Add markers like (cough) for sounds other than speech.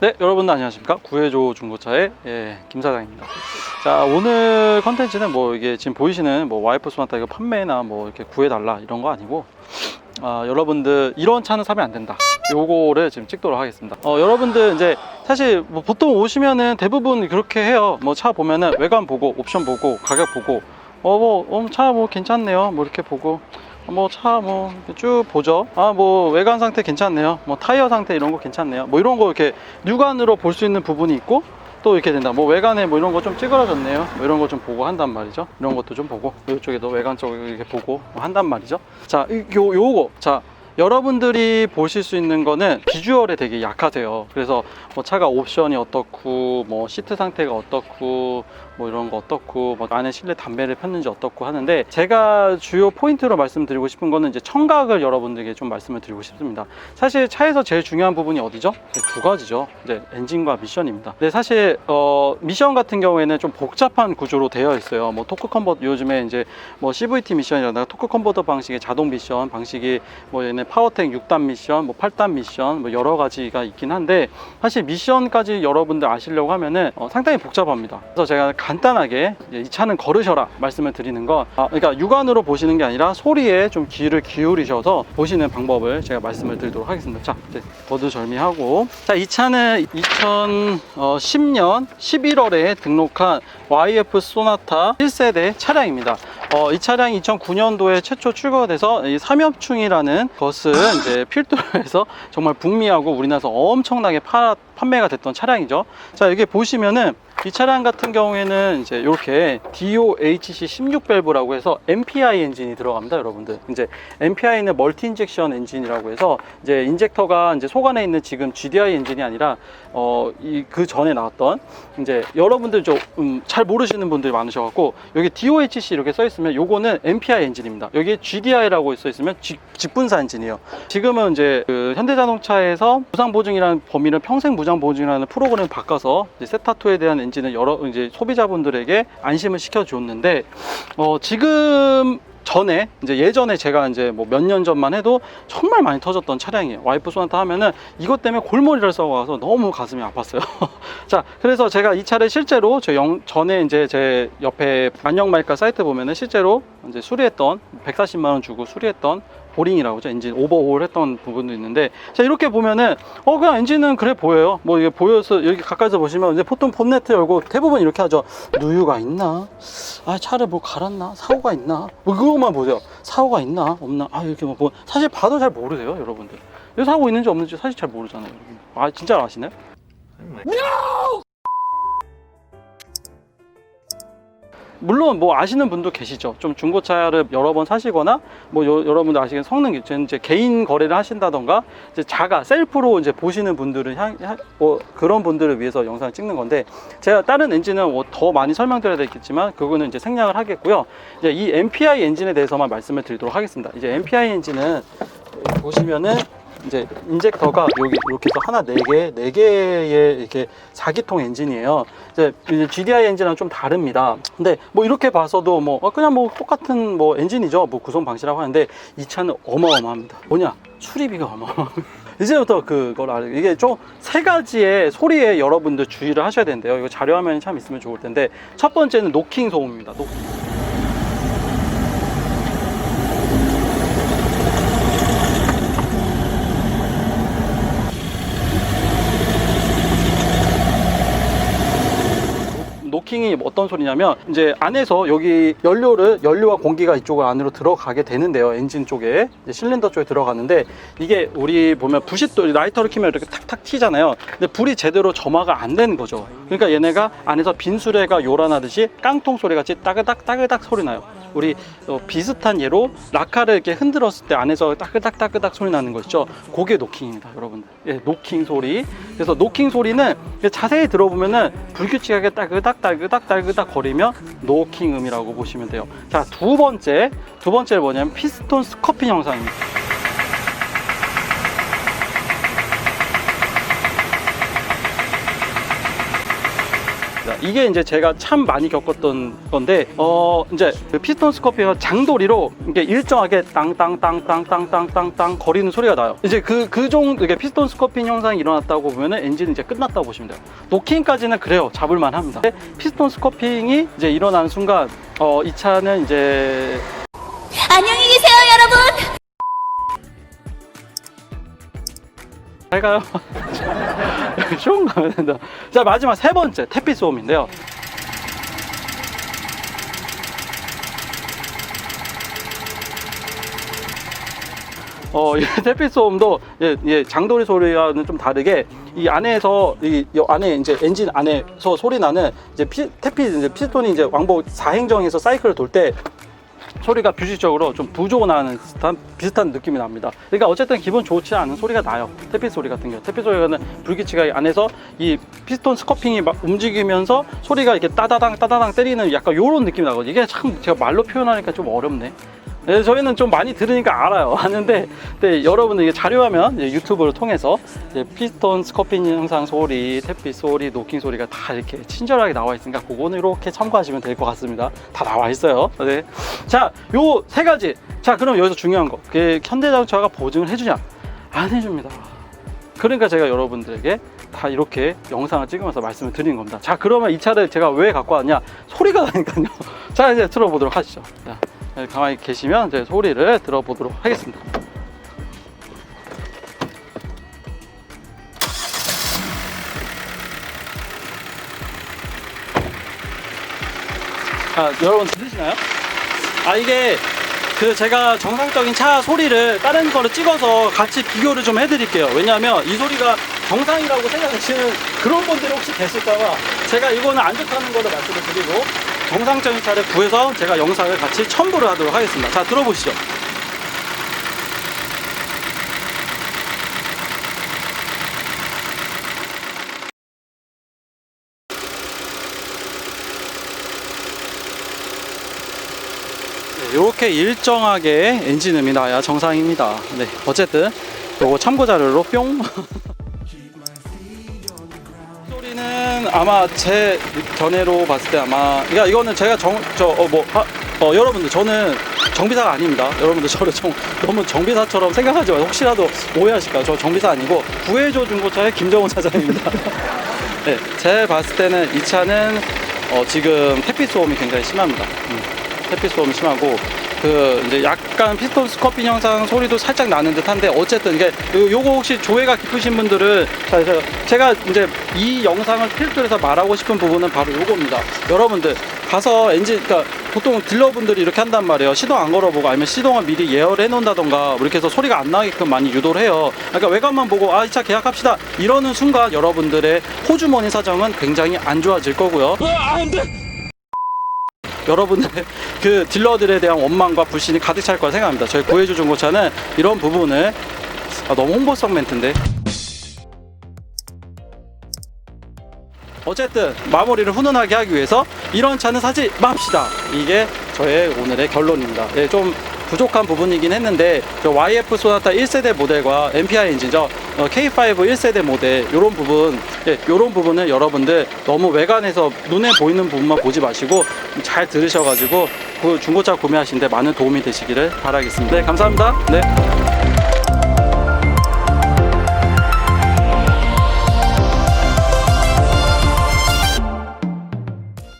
네, 여러분들 안녕하십니까? 구해조 중고차의 예, 김 사장입니다. 자, 오늘 컨텐츠는 뭐 이게 지금 보이시는 뭐 와이프 소나타 이거 판매나 뭐 이렇게 구해달라 이런 거 아니고 아, 여러분들 이런 차는 사면 안 된다. 요거를 지금 찍도록 하겠습니다. 어, 여러분들 이제 사실 뭐 보통 오시면은 대부분 그렇게 해요. 뭐 차 보면은 외관 보고 옵션 보고 가격 보고 어뭐차 뭐 괜찮네요. 뭐 이렇게 보고 뭐 차 뭐 쭉 보죠. 아 뭐 외관 상태 괜찮네요. 뭐 타이어 상태 이런 거 괜찮네요. 뭐 이런 거 이렇게 육안으로 볼 수 있는 부분이 있고 또 이렇게 된다. 뭐 외관에 뭐 이런 거 좀 찌그러졌네요. 뭐 이런 거 좀 보고 한단 말이죠. 이런 것도 좀 보고 이쪽에도 외관 쪽 이렇게 보고 뭐 한단 말이죠. 자, 이- 요 요거 자. 여러분들이 보실 수 있는 거는 비주얼에 되게 약하세요. 그래서 뭐 차가 옵션이 어떻고, 뭐 시트 상태가 어떻고, 뭐 이런 거 어떻고, 뭐 안에 실내 담배를 폈는지 어떻고 하는데 제가 주요 포인트로 말씀드리고 싶은 거는 이제 청각을 여러분들에게 좀 말씀을 드리고 싶습니다. 사실 차에서 제일 중요한 부분이 어디죠? 두 가지죠. 이제 엔진과 미션입니다. 근데 사실 어, 미션 같은 경우에는 좀 복잡한 구조로 되어 있어요. 뭐 토크 컨버터 요즘에 이제 뭐 CVT 미션이라든가 토크 컨버터 방식의 자동 미션 방식이 뭐 얘네 파워텍 6단 미션, 뭐 8단 미션 뭐 여러 가지가 있긴 한데 사실 미션까지 여러분들 아시려고 하면은 어, 상당히 복잡합니다. 그래서 제가 간단하게 이 차는 걸으셔라 말씀을 드리는 건 아, 그러니까 육안으로 보시는 게 아니라 소리에 좀 귀를 기울이셔서 보시는 방법을 제가 말씀을 드리도록 하겠습니다. 자, 이제 버드절미하고 자, 이 차는 2010년 11월에 등록한 YF 소나타 1세대 차량입니다. 어, 이 차량이 2009년도에 최초 출고가 돼서 이 삼엽충이라는 것은 이제 필두로 해서 정말 북미하고 우리나라에서 엄청나게 파, 판매가 됐던 차량이죠. 자, 여기 보시면은 이 차량 같은 경우에는 이제 이렇게 DOHC 16 밸브라고 해서 MPI 엔진이 들어갑니다, 여러분들. 이제 MPI는 멀티 인젝션 엔진이라고 해서 이제 인젝터가 이제 속 안에 있는 지금 GDI 엔진이 아니라 어, 이 그 전에 나왔던 이제 여러분들 좀 음, 잘 모르시는 분들이 많으셔 갖고 여기 DOHC 이렇게 써 있으면 요거는 MPI 엔진입니다. 여기 GDI라고 써 있으면 직, 직분사 엔진이에요. 지금은 이제 그 현대자동차에서 무상 보증이라는 범위를 평생 무상 보증이라는 프로그램을 바꿔서 세타토에 대한 엔진 을 여러 이제 소비자분들에게 안심을 시켜줬는데 어, 지금 전에 이제 예전에 제가 이제 뭐 몇 년 전만 해도 정말 많이 터졌던 차량이에요. 와이프 소나타 하면은 이것 때문에 골머리를 써가서 너무 가슴이 아팠어요. (laughs) 자, 그래서 제가 이 차를 실제로 저 영, 전에 이제 제 옆에 안녕말가 사이트 보면은 실제로 이제 수리했던 140만 원 주고 수리했던 보링이라고 하죠. 엔진 오버홀 했던 부분도 있는데 자 이렇게 보면은 어 그냥 엔진은 그래 보여요. 뭐 이게 보여서 여기 가까이서 보시면 이제 보통 본네트 열고 대부분 이렇게 하죠. 누유가 있나? 아 차를 뭐 갈았나? 사고가 있나? 뭐 그것만 보세요. 사고가 있나? 없나? 아 이렇게 뭐 보- 사실 봐도 잘 모르세요, 여러분들. 이 사고 있는지 없는지 사실 잘 모르잖아요. 여러분. 아 진짜 아시나요? 물론 뭐 아시는 분도 계시죠. 좀 중고차를 여러 번 사시거나 뭐 여, 여러분들 아시는 성능 이제 개인 거래를 하신다던가 이제 자가 셀프로 이제 보시는 분들은 향, 향- 뭐 그런 분들을 위해서 영상을 찍는 건데 제가 다른 엔진은 뭐 더 많이 설명드려야 되겠지만 그거는 이제 생략을 하겠고요. 이제 이 MPI 엔진에 대해서만 말씀을 드리도록 하겠습니다. 이제 MPI 엔진은 보시면은 이제 인젝터가 여기 이렇게 해서 하나 네 개, 네 개의 이렇게 4기통 엔진이에요. 이제 GDI 엔진이랑 좀 다릅니다. 근데 뭐 이렇게 봐서도 뭐 어, 그냥 뭐 똑같은 뭐 엔진이죠. 뭐 구성 방식이라고 하는데 이 차는 어마어마합니다. 뭐냐? 수리비가 어마어마. (laughs) 이제부터 그걸 알아요. 이게 좀 세 가지의 소리에 여러분들 주의를 하셔야 되는데요. 이거 자료화면이 참 있으면 좋을 텐데 첫 번째는 노킹 소음입니다. 노- 노킹이 어떤 소리냐면 이제 안에서 여기 연료를 연료와 공기가 이쪽을 안으로 들어가게 되는데요. 엔진 쪽에. 실린더 쪽에 들어가는데 이게 우리 보면 부싯돌 라이터를 켜면 이렇게 탁탁 튀잖아요. 근데 불이 제대로 점화가 안 되는 거죠. 그러니까 얘네가 안에서 빈수레가 요란하듯이 깡통 소리 같이 따그닥 따그닥 소리 나요 우리 어, 비슷한 예로 라카를 이렇게 흔들었을 때 안에서 따그닥 소리 나는 거 있죠? 그게 노킹입니다 여러분들. 예, 노킹 소리. 그래서 노킹 소리는 자세히 들어보면은 불규칙하게 따그닥 따그닥 따그닥 거리며 노킹 음이라고 보시면 돼요. 자 두 번째. 두 번째는 뭐냐면 피스톤 스커핀 현상입니다 이게 이제 제가 참 많이 겪었던 건데 어 이제 그 피스톤 스코피가 장도리로 이게 일정하게 땅땅땅땅땅땅땅땅 거리는 소리가 나요. 이제 그그 정도 이게 피스톤 스코핑 현상이 일어났다고 보면은 엔진은 이제 끝났다고 보시면 돼요. 노킹까지는 그래요. 잡을만 합니다. 피스톤 스코핑이 이제 일어나는 순간 어 이 차는 이제 안녕히 계세요, 여러분. 잘 가요. 쇼 가면 된다. 자 마지막 세 번째 태피 소음인데요. 어, 이 (laughs) 태피 소음도 예, 예, 장도리 소리와는 좀 다르게 이 안에서 이, 이 안에 이제 엔진 안에서 소리 나는 이제 피, 태피 이제 피스톤이 이제 왕복 4행정에서 사이클을 돌 때 소리가 규칙적으로 좀 부조가 나는 듯한 비슷한 느낌이 납니다. 그러니까 어쨌든 기분 좋지 않은 소리가 나요. 태피 소리 같은 경우. 태피 소리는 불규칙하게 안에서 이 피스톤 스커핑이 막 움직이면서 소리가 이렇게 따다당 따다당 때리는 약간 요런 느낌이 나거든요. 이게 참 제가 말로 표현하니까 좀 어렵네. 네, 저희는 좀 많이 들으니까 알아요. (laughs) 아는데 네, 여러분들 이게 자료화면 유튜브를 통해서 피스톤 스커핑 영상 소리, 태피 소리, 노킹 소리가 다 이렇게 친절하게 나와 있으니까 그거는 이렇게 참고하시면 될 것 같습니다. 다 나와 있어요. 네. 자, 요 세 가지. 자, 그럼 여기서 중요한 거. 그 현대자동차가 보증을 해주냐? 안 해줍니다. 그러니까 제가 여러분들에게 다 이렇게 영상을 찍으면서 말씀을 드리는 겁니다. 자, 그러면 이 차를 제가 왜 갖고 왔냐? 소리가 나니까요. (laughs) 자, 이제 들어보도록 하시죠. 자, 네, 가만히 계시면 이제 소리를 들어보도록 하겠습니다. 아, 여러분 들리시나요? 아, 이게 그 제가 정상적인 차 소리를 다른 거를 찍어서 같이 비교를 좀 해드릴게요. 왜냐하면 이 소리가 정상이라고 생각하시는 그런 분들이 혹시 계실까봐 제가 이거는 안 좋다는 거를 말씀을 드리고 정상적인 차를 구해서 제가 영상을 같이 첨부를 하도록 하겠습니다. 자, 들어보시죠. 이렇게 일정하게 엔진음이 나야 정상입니다. 네, 어쨌든 요거 참고 자료로 뿅. (laughs) 아마 제 견해로 봤을 때 아마 그러니까 이거는 제가 정저어뭐 어, 여러분들 저는 정비사가 아닙니다. 여러분들 저를 정, 너무 정비사처럼 생각하지 마요. 혹시라도 오해하실까? 저 정비사 아니고 구해줘 중고차의 김정훈 사장입니다. (laughs) 네, 제가 봤을 때는 이 차는 어, 지금 태피 소음이 굉장히 심합니다. 음, 태피 소음이 심하고 그 이제 약간 피스톤 스커핀 형상 소리도 살짝 나는 듯한데 어쨌든 이게 요- 요거 혹시 조회가 깊으신 분들은 자, 제가, 제가 이제 이 영상을 필두로 해서 말하고 싶은 부분은 바로 요겁니다. 여러분들 가서 엔진 그러니까 보통 딜러분들이 이렇게 한단 말이에요. 시동 안 걸어보고 아니면 시동을 미리 예열해 놓는다던가 뭐 이렇게 해서 소리가 안 나게끔 많이 유도를 해요. 그러니까 외관만 보고 아 이 차 계약합시다 이러는 순간 여러분들의 호주머니 사정은 굉장히 안 좋아질 거고요. 여러분의 (laughs) 그 딜러들에 대한 원망과 불신이 가득 찰 거라 생각합니다. 저희 구해주 중고차는 이런 부분을 아, 너무 홍보성 멘트인데. 어쨌든 마무리를 훈훈하게 하기 위해서 이런 차는 사지 맙시다. 이게 저의 오늘의 결론입니다. 예, 좀 부족한 부분이긴 했는데 저 YF 소나타 1세대 모델과 MPI 엔진저 어, K5 1세대 모델 이런 부분 예, 이런 부분을 여러분들 너무 외관에서 눈에 보이는 부분만 보지 마시고 잘 들으셔가지고 그 중고차 구매하시는데 많은 도움이 되시기를 바라겠습니다. 네, 감사합니다. 네.